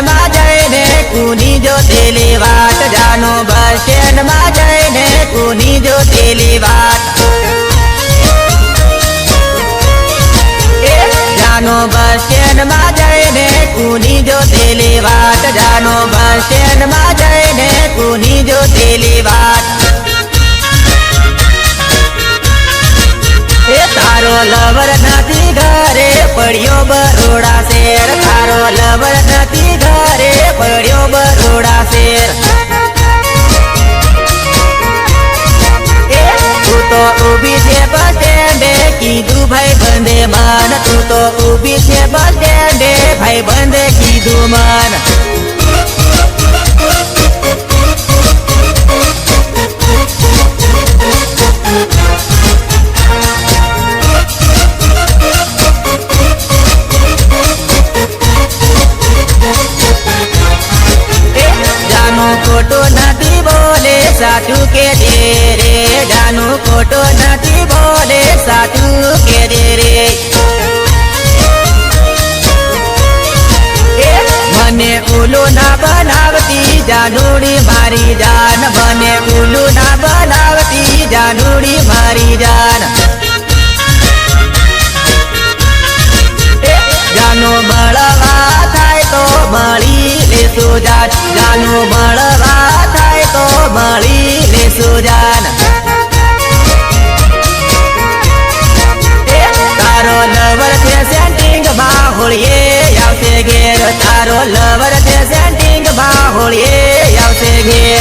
માં જઈને કુની જો તેલી વાત જાનો બસ સ્ટેન્ડમાં જઈને કુની જો તેલી વાત જાનો બસ સ્ટેન્ડમાં જઈને કુની જો તેલી વાત જાનો બસ સ્ટેન્ડમાં જઈને કુની જો તેલી વાત તારો લવર નથી ઘરે, પડ્યો બરોડા શેર. તારો લવર નથી ઘરે, પડ્યો બરોડા શેર. તું તો ઊભી છે બસ સ્ટેન્ડે કીધું ભાઈ બંધે માન. તું તો ઊભી છે બસ સ્ટેન્ડે ભાઈ બંધે કીધું મન. ખોટું નથી બોલે, સાચું કે દે રે? જાનું ખોટું નથી બોલે, સાચું કે દે રે? મને ઉલું ના બનાવતી જાનુડી મારી જાન, મને ઉલું ના બનાવતી જાનુડી લવર છે સેન્ટિંગમાં હોળીએ આવશે ઘેર.